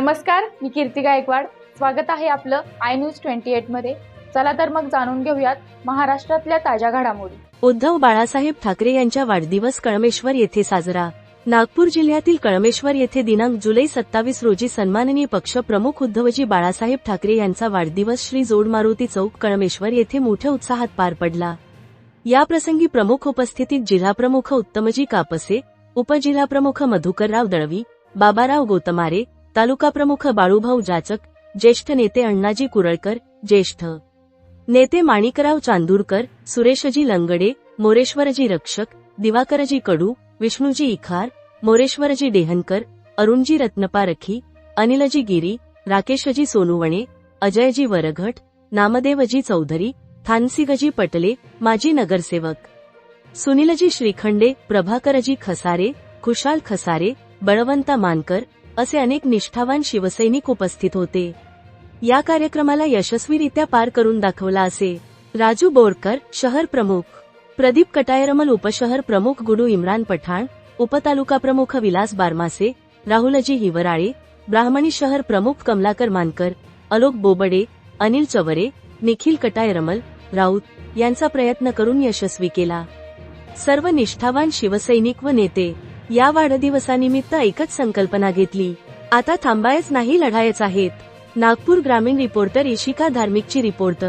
नमस्कार मी कीर्ती गायकवाड. स्वागत आहे आपलं आय न्यूज ट्वेंटी एटमध्ये. चला तर मग जाणून घेऊयात महाराष्ट्रातल्या ताज्या घडामोडी. उद्धव बाळासाहेब ठाकरे यांच्या वाढदिवस कळमेश्वर येथे साजरा. नागपूर जिल्ह्यातील कळमेश्वर येथे दिनांक जुलै सत्तावीस रोजी सन्माननीय पक्ष प्रमुख उद्धवजी बाळासाहेब ठाकरे यांचा वाढदिवस श्री जोड मारुती चौक कळमेश्वर येथे मोठ्या उत्साहात पार पडला. या प्रसंगी प्रमुख उपस्थितीत जिल्हाप्रमुख उत्तमजी कापसे उपजिल्हाप्रमुख मधुकरराव दळवी बाबाराव गोतमारे तालुका प्रमुख बाळूभाऊ जाचक ज्येष्ठ नेते अण्णाजी कुरळकर ज्येष्ठ नेते माणिकराव चांदूरकर सुरेशजी लंगडे मोरेश्वरजी रक्षक दिवाकरजी कडू विष्णूजी इखार मोरेश्वरजी डेहनकर अरुणजी रत्नपारखी अनिलजी गिरी राकेशजी सोनुवणे अजयजी वरघट नामदेवजी चौधरी थानसिगजी पटले माजी नगरसेवक सुनीलजी श्रीखंडे प्रभाकरजी खसारे खुशाल खसारे बळवंता मानकर असे अनेक निष्ठावान शिवसैनिक उपस्थित होते. या कार्यक्रमाला यशस्वीरित्या पार करून दाखवला असे. राजू बोरकर शहर प्रमुख. प्रदीप कटायरमल उपशहर प्रमुख गुडू इम्रान पठाण उपतालुका प्रमुख विलास बारमासे राहुलजी हिवराळे ब्राह्मणी शहर प्रमुख कमलाकर मानकर अलोक बोबडे अनिल चवरे निखिल कटायरमल राऊत यांचा प्रयत्न करून यशस्वी केला. सर्व निष्ठावान शिवसैनिक व नेते या वाढदिवसानिमित्त एकच संकल्पना घेतली. आता थांबायच नाही लढायच आहेत. नागपूर ग्रामीण रिपोर्टर इशिका धार्मिकची रिपोर्ट